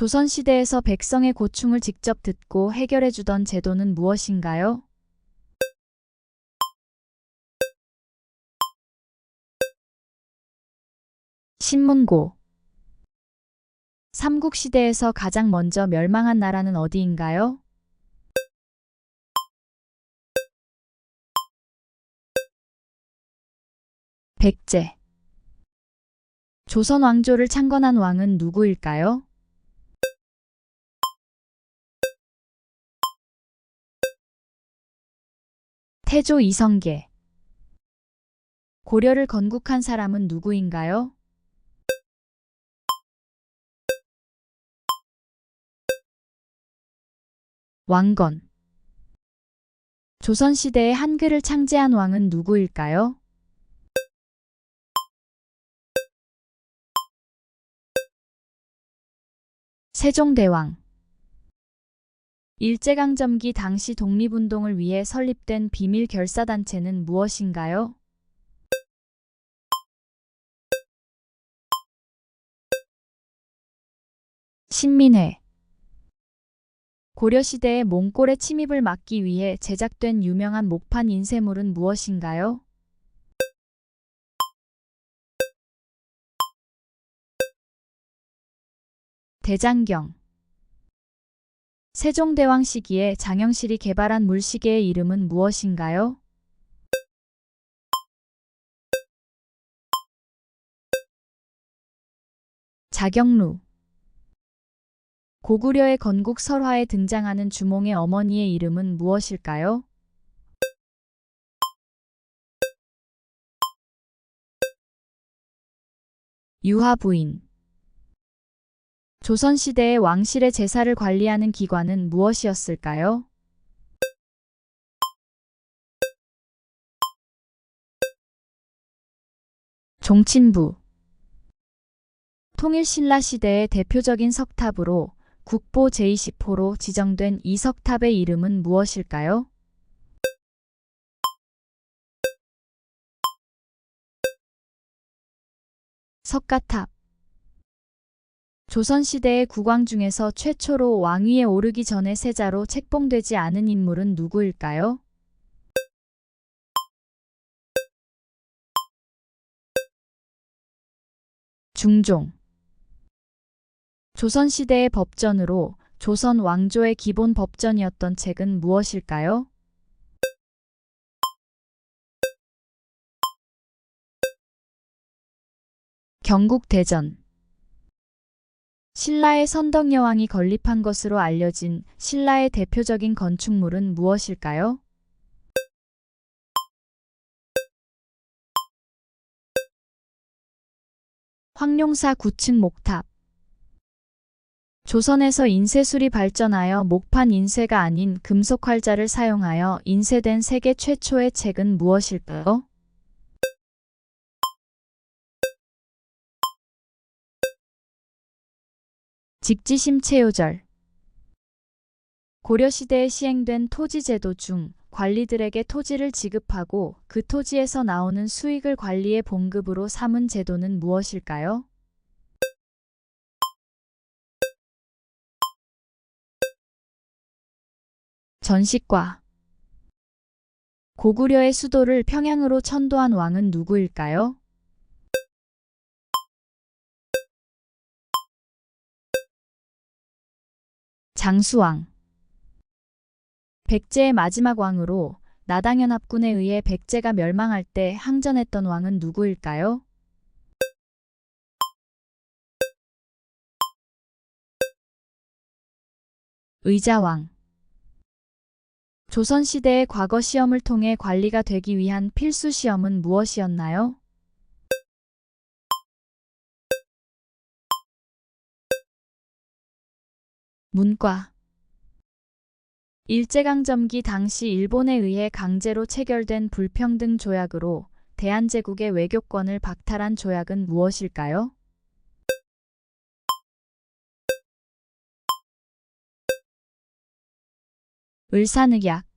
조선시대에서 백성의 고충을 직접 듣고 해결해주던 제도는 무엇인가요? 신문고 삼국시대에서 가장 먼저 멸망한 나라는 어디인가요? 백제 조선 왕조를 창건한 왕은 누구일까요? 태조 이성계 고려를 건국한 사람은 누구인가요? 왕건 조선시대에 한글을 창제한 왕은 누구일까요? 세종대왕 일제강점기 당시 독립운동을 위해 설립된 비밀 결사단체는 무엇인가요? 신민회 고려시대의 몽골의 침입을 막기 위해 제작된 유명한 목판 인쇄물은 무엇인가요? 대장경 세종대왕 시기에 장영실이 개발한 물시계의 이름은 무엇인가요? 자경루 고구려의 건국 설화에 등장하는 주몽의 어머니의 이름은 무엇일까요? 유화 부인 조선시대의 왕실의 제사를 관리하는 기관은 무엇이었을까요? 종친부 통일신라 시대의 대표적인 석탑으로 국보 제20호로 지정된 이 석탑의 이름은 무엇일까요? 석가탑 조선시대의 국왕 중에서 최초로 왕위에 오르기 전에 세자로 책봉되지 않은 인물은 누구일까요? 중종 조선시대의 법전으로 조선 왕조의 기본 법전이었던 책은 무엇일까요? 경국대전 신라의 선덕여왕이 건립한 것으로 알려진 신라의 대표적인 건축물은 무엇일까요? 황룡사 9층 목탑 조선에서 인쇄술이 발전하여 목판 인쇄가 아닌 금속 활자를 사용하여 인쇄된 세계 최초의 책은 무엇일까요? 직지심 체요절 고려시대에 시행된 토지제도 중 관리들에게 토지를 지급하고 그 토지에서 나오는 수익을 관리의 봉급으로 삼은 제도는 무엇일까요? 전식과 고구려의 수도를 평양으로 천도한 왕은 누구일까요? 장수왕 백제의 마지막 왕으로 나당현 합군에 의해 백제가 멸망할 때 항전했던 왕은 누구일까요? 의자왕 조선시대의 과거 시험을 통해 관리가 되기 위한 필수 시험은 무엇이었나요? 문과 일제강점기 당시 일본에 의해 강제로 체결된 불평등 조약으로 대한제국의 외교권을 박탈한 조약은 무엇일까요? 을사늑약